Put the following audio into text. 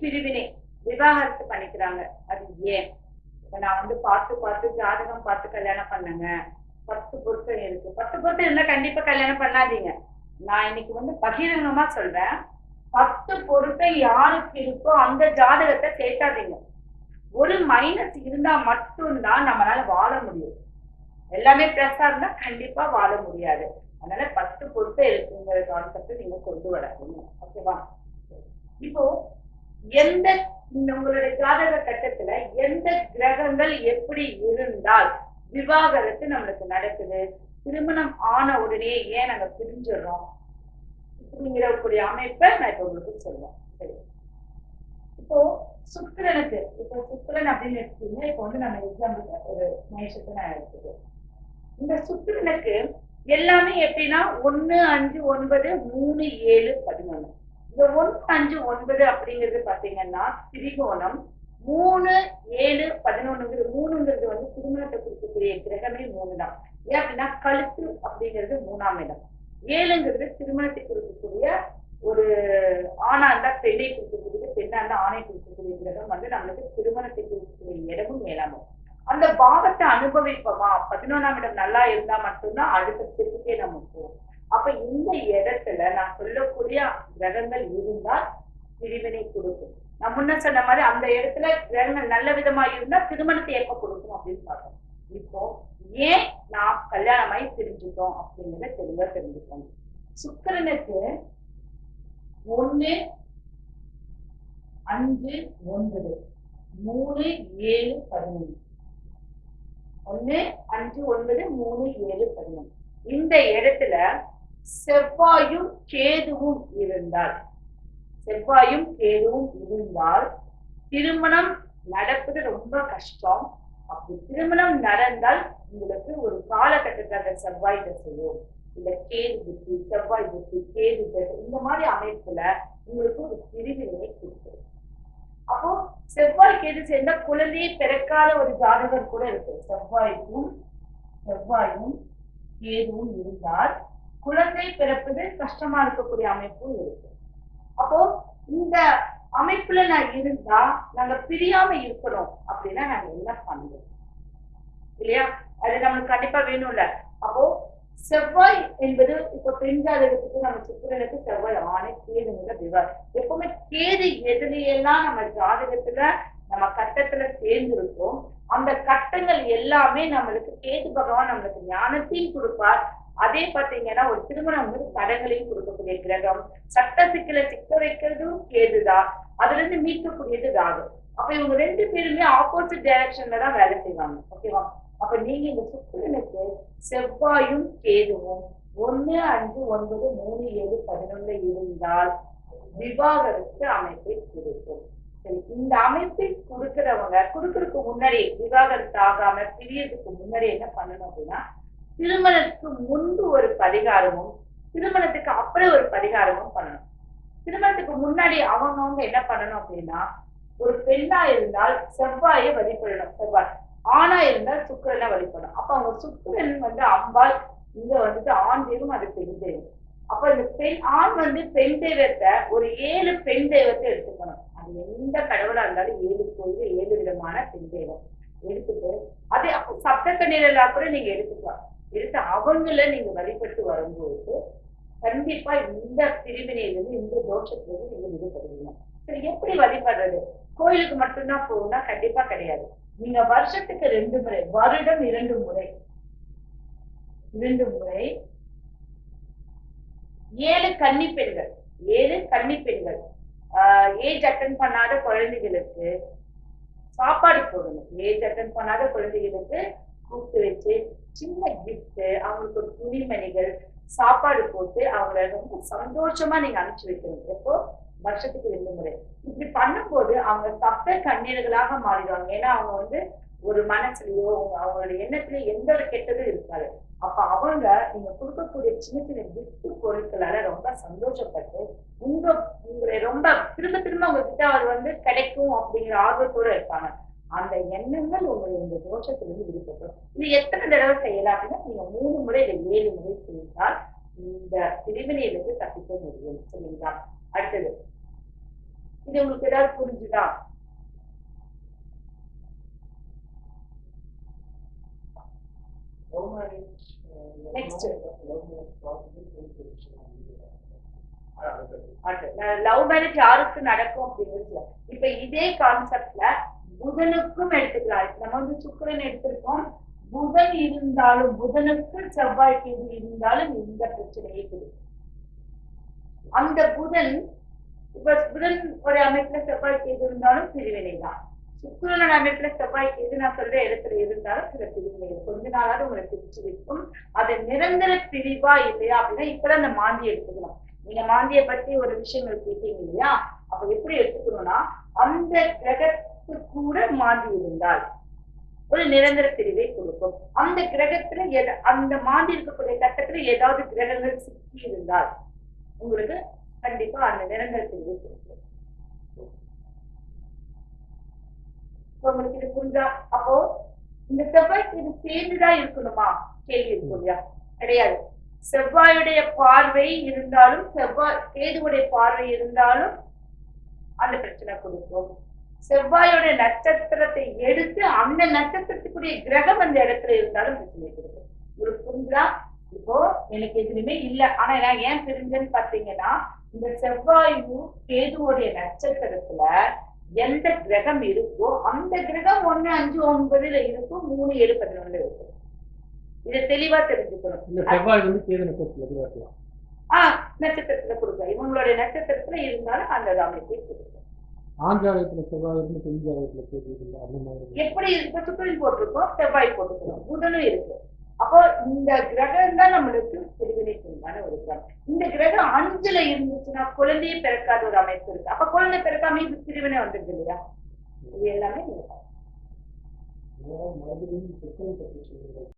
பிரிவினை விவாகரத்து பண்ணிக்கிறாங்க. அது ஏன்? இப்ப நான் வந்து பார்த்து பார்த்து ஜாதகம் பார்த்து கல்யாணம் பண்ணுங்க. பத்து பொருத்தம் இருக்கு. பத்து பொருத்தம் இருந்தா கண்டிப்பா கல்யாணம் பண்ணாதீங்க. நான் இன்னைக்கு வந்து பகிரங்கமா சொல்றேன். பத்து பொருத்தம் யாருக்கு இருக்கோ அந்த ஜாதகத்தை சேர்த்தாதீங்க ஒரு மைனஸ் இருந்தா மட்டும்தான் நம்மளால வாழ முடியும். எல்லாமே பிளஸ்ஸா இருந்தா கண்டிப்பா வாழ முடியாது. அதனால பத்து பொருத்தம் இருக்குங்கிற கான்செப்ட் நீங்க கொண்டு வராதீங்க. ஓகேவா இப்போ எந்த இந்த உங்களுடைய ஜாதக கட்டத்துல எந்த கிரகங்கள் எப்படி இருந்தால் விவாகரத்து நம்மளுக்கு நடக்குது. திருமணம் ஆன உடனே ஏன் நாங்க பிரிஞ்சிடறோம்? அப்படிங்கிறக்கூடிய அமைப்பை நான் இப்ப உங்களுக்கு சொல்லுவேன் சரி. இப்போ சுக்கரனுக்கு இப்போ சுக்கரன் அப்படின்னு எடுத்தீங்கன்னா இப்போ வந்து நம்ம எக்ஸாம்பிள் ஒரு மேஷத்தை நான் எடுத்துக்கிறேன். இந்த சுக்கரனுக்கு எல்லாமே எப்படின்னா ஒன்னு அஞ்சு ஒன்பது மூணு ஏழு பதினொன்று இந்த ஒன்று அஞ்சு ஒன்பது அப்படிங்கிறது பாத்தீங்கன்னா திரிகோணம் மூணு ஏழு பதினொன்னுங்கிறது மூணுங்கிறது வந்து திருமணத்தை கொடுக்கக்கூடிய கிரகமே மூணு தான் ஏன் அப்படின்னா கழுத்து அப்படிங்கிறது மூணாம் இடம். ஏழுங்கிறது திருமணத்தை கொடுக்கக்கூடிய ஒரு ஆணா இருந்தா பெண்ணை கொடுக்கக்கூடிய பெண்ணா இருந்தா ஆணை கொடுக்கக்கூடிய கிரகம் வந்து நம்மளுக்கு திருமணத்தை கொடுக்கக்கூடிய இடமும் ஏழாம் அந்த பாவத்தை அனுபவிப்போமா? பதினொன்றாம் இடம் நல்லா இருந்தா மட்டும்தான் அடுத்த திருப்பியே நம்ம போவோம். அப்ப இந்த இடத்துல நான் சொல்லக்கூடிய கிரகங்கள் இருந்தால் பிரிவினை கொடுக்கும். நான் முன்ன சொன்ன மாதிரி அந்த இடத்துல கிரகங்கள் நல்ல விதமா இருந்தா திருமணத்தை ஏற்ப கொடுக்கும் அப்படின்னு பார்த்தோம் இப்போ ஏன் நான் கல்யாணமாயி தெரிஞ்சுட்டோம் அப்படிங்கிறத தெளிவா தெரிஞ்சுக்கணும் சுக்கிரனுக்கு ஒண்ணு அஞ்சு ஒன்பது மூணு ஏழு பதினொன்று. ஒண்ணு அஞ்சு ஒன்பது மூணு ஏழு பதினொன்று. இந்த இடத்துல செவ்வாயும் கேதுவும் இருந்தால் செவ்வாயும் கேதுவும் இருந்தால் திருமணம் நடப்பது ரொம்ப கஷ்டம். அப்படி திருமணம் நடந்தால் உங்களுக்கு ஒரு காலகட்டத்தில் அந்த செவ்வாய் தசையோ இல்ல கேது புத்தி செவ்வாய் புத்தி கேது தசை இந்த மாதிரி அமைப்புல உங்களுக்கு ஒரு பிரிவினையை கொடுக்குது அப்போ செவ்வாய் கேது சேர்ந்தா குழந்தையை பிறக்காத ஒரு ஜாதகம் கூட இருக்கு. செவ்வாய்க்கும் செவ்வாயும் கேதுவும் இருந்தால் குழந்தை பிறப்பது கஷ்டமா இருக்கக்கூடிய அமைப்பும் இருக்கு. அப்போ இந்த அமைப்புல நான் இருந்தா நாங்க பிரியாம இருக்கணும் அப்படின்னா நாங்க என்ன பண்ணுவோம் இல்லையா? அது நம்மளுக்கு கண்டிப்பா வேணும்ல. அப்போ செவ்வாய் என்பது இப்ப பெண் ஜாதகத்துக்கு நம்ம சுக்கிரனுக்கு செவ்வாய் ஆணை கேதுங்கிற விவார் எப்பவுமே கேது எதுலையெல்லாம் நம்ம ஜாதகத்துல நம்ம கட்டத்துல சேர்ந்திருக்கோம். அந்த கட்டங்கள் எல்லாமே நம்மளுக்கு கேது பகவான் நம்மளுக்கு ஞானத்தையும் கொடுப்பார். அதே பாத்தீங்கன்னா ஒரு திருமணம் வந்து தடங்களையும் கொடுக்கக்கூடிய கிரகம். சட்ட சிக்கலை சிக்க வைக்கிறதும் கேதுதான் அதுல இருந்து மீட்கக்கூடியது ராகு. அப்ப இவங்க ரெண்டு பேருமே ஆப்போசிட் டைரக்ஷன்ல தான் வேலை செய்வாங்க. ஓகேவா அப்ப நீங்க இந்த சுக்கிரனுக்கு செவ்வாயும் கேதுவும் ஒன்னு அஞ்சு ஒன்பது மூணு ஏழு பதினொன்னு இருந்தால் விவாகரத்து அமைப்பை கொடுக்கும். சரி இந்த அமைப்பை கொடுக்கிறவங்க கொடுக்கறதுக்கு முன்னாடி விவாகரத்து ஆகாம பிரியறதுக்கு முன்னாடி என்ன பண்ணணும் அப்படின்னா திருமணத்துக்கு முன்பு ஒரு பரிகாரமும் திருமணத்துக்கு அப்புறம் ஒரு பரிகாரமும் பண்ணணும். திருமணத்துக்கு முன்னாடி அவங்கவங்க என்ன பண்ணணும் அப்படின்னா ஒரு பெண்ணா இருந்தால் செவ்வாயை வழிபடணும் செவ்வாய். ஆணா இருந்தால் சுக்கரனை வழிபடணும். அப்ப அவங்க சுக்கரன் வந்து அம்பாள் இங்க வந்துட்டு ஆண் தெய்வம் அது பெண் தெய்வம். அப்ப இந்த பெண் ஆண் வந்து பெண் தெய்வத்தை ஒரு ஏழு பெண் தெய்வத்தை எடுத்துக்கணும். அது எந்த கடவுளா இருந்தாலும் ஏழு கோயில் ஏழு விதமான பெண் தெய்வம். எடுத்துட்டு அதே அப்போ சப்த நிலையில கூட நீங்க எடுத்துக்கலாம். எடுத்து அவங்கள நீங்க வழிபட்டு வரும்போது கண்டிப்பா இந்த பிரிவினையிலிருந்து இந்த தோஷத்திலிருந்து நீங்க விடுபடுவீங்க. சரி எப்படி வழிபடுறது? கோயிலுக்கு மட்டும்தான் போகணும்னா கண்டிப்பா கிடையாது. நீங்க வருஷத்துக்கு ரெண்டு முறை வருடம் இரண்டு முறை இரண்டு முறை ஏழு கன்னி பெண்கள் ஏழு கன்னி பெண்கள். ஏஜ் அட்டன் பண்ணாத குழந்தைகளுக்கு சாப்பாடு போடணும். ஏஜ் அட்டன் பண்ணாத குழந்தைகளுக்கு கூப்பிட்டு வச்சு சின்ன கிஃப்ட் அவங்களுக்கு ஒரு துணிமணிகள் சாப்பாடு போட்டு அவங்கள ரொம்ப சந்தோஷமா நீங்க அனுப்பிச்சு வைக்கணும். எப்போ? வருஷத்துக்கு ரெண்டு முறை. இப்படி பண்ணும்போது அவங்க தப்ப கண்ணீர்களாக மாறிடுவாங்க. ஏன்னா அவங்க வந்து ஒரு மனசுலயோ அவங்களோட எண்ணத்துலயோ எந்த ஒரு கெட்டதும் இருக்காது. அப்ப அவங்க நீங்க கொடுக்கக்கூடிய சின்ன சின்ன கிஃப்ட் பொருட்களால ரொம்ப சந்தோஷப்பட்டு உங்க உங்களை ரொம்ப திரும்ப திரும்ப உங்ககிட்ட அவர் வந்து கிடைக்கும் அப்படிங்கிற ஆர்வத்தோட இருப்பாங்க. அந்த எண்ணங்கள் உங்களை இந்த தோஷத்திலிருந்து விடுபடும் இது எத்தனை தடவை செய்யலாம் அப்படின்னா நீங்க மூணு முறை இல்லை ஏழு முறை செய்தால் இந்த பிரிவினையிலிருந்து தப்பிக்க முடியும் சரிங்களா? அடுத்தது இது உங்களுக்கு ஏதாவது புரிஞ்சுதா. லவ் மேரேஜ் யாருக்கு நடக்கும் அப்படிங்கிறது இப்ப இதே கான்செப்ட்ல புதனுக்கும் எடுத்துக்கலாம். நம்ம வந்து சுக்கரன் எடுத்திருக்கோம். புதன் இருந்தாலும் புதனுக்கு செவ்வாய் கேது இருந்தாலும் இந்த பிரச்சனையை கொடுக்கும் அந்த புதன் இப்ப புதன் ஒரு அமைப்புல செவ்வாய்க்கு எது இருந்தாலும் பிரிவினை தான். சுக்கரனோட அமைப்புல செவ்வாய்க்கு எது நான் சொல்ற இடத்துல இருந்தாலும் சில பிரிவினை கொஞ்ச நாளாவது உங்களை பிரிச்சு வைக்கும். அது நிரந்தர பிரிவா இல்லையா அப்படின்னா இப்பதான் அந்த மாந்தி எடுத்துக்கலாம். நீங்க மாந்திய பத்தி ஒரு விஷயங்கள் கேட்டீங்க இல்லையா? அப்ப எப்படி எடுத்துக்கணும்னா அந்த கிரக கூட மாந்தி இருந்தால் ஒரு நிரந்தர பிரிவை கொடுக்கும். அந்த கிரகத்துல அந்த மாந்தி இருக்கக்கூடிய கட்டத்துல ஏதாவது கிரகங்கள் சிக்கி இருந்தால் உங்களுக்கு கண்டிப்பா அந்த நிரந்தர பிரிவை கொடுக்கும். உங்களுக்கு இது புரிஞ்சா? அப்போ இந்த செவ்வாய் இது சேர்ந்துதான் இருக்கணுமா? கேள்வி இருக்கும் இல்லையா? கிடையாது. செவ்வாயுடைய பார்வை இருந்தாலும் செவ்வாய் கேதுவுடைய பார்வை இருந்தாலும் அந்த பிரச்சனை கொடுக்கும். செவ்வாயோட நட்சத்திரத்தை எடுத்து அந்த நட்சத்திரத்துக்குரிய கிரகம் அந்த இடத்துல இருந்தாலும் பிரச்சனை கொடுக்கும் உங்களுக்கு புரிஞ்சா இப்போ எனக்கு எதுவுமே இல்ல. ஆனா நான் ஏன் பிரிஞ்சேன்னு பாத்தீங்கன்னா இந்த செவ்வாயும் கேதுவோடைய நட்சத்திரத்துல எந்த கிரகம் இருக்கோ அந்த கிரகம் ஒண்ணு அஞ்சு ஒன்பதுல இருக்கும் மூணு ஏழு பதினொன்னுல இருக்கும். இதை தெளிவா தெரிஞ்சுக்கணும். இந்த செவ்வாய் வந்து கேது நட்சத்திரத்துல கூட இருக்கலாம் ஆஹ் நட்சத்திரத்துல கொடுக்கும் இவங்களுடைய நட்சத்திரத்துல இருந்தாலும் அந்த அமைப்பை கொடுக்கும் ஆண் ஜாதகத்துல செவ்வாய் இருந்து பெண் ஜாதகத்துல அந்த மாதிரி. எப்படி இப்ப சுக்கரன் போட்டிருக்கோம் செவ்வாய் போட்டிருக்கோம். புதனும் இருக்கு. அப்போ இந்த கிரகம் தான் நம்மளுக்கு பிரிவினைக்கு உண்டான ஒரு கிரகம். இந்த கிரகம் அஞ்சுல இருந்துச்சுன்னா குழந்தையே பிறக்காத ஒரு அமைப்பு இருக்கு. அப்ப குழந்தை பிறக்காம இது பிரிவினை வந்துருது இல்லையா? இது எல்லாமே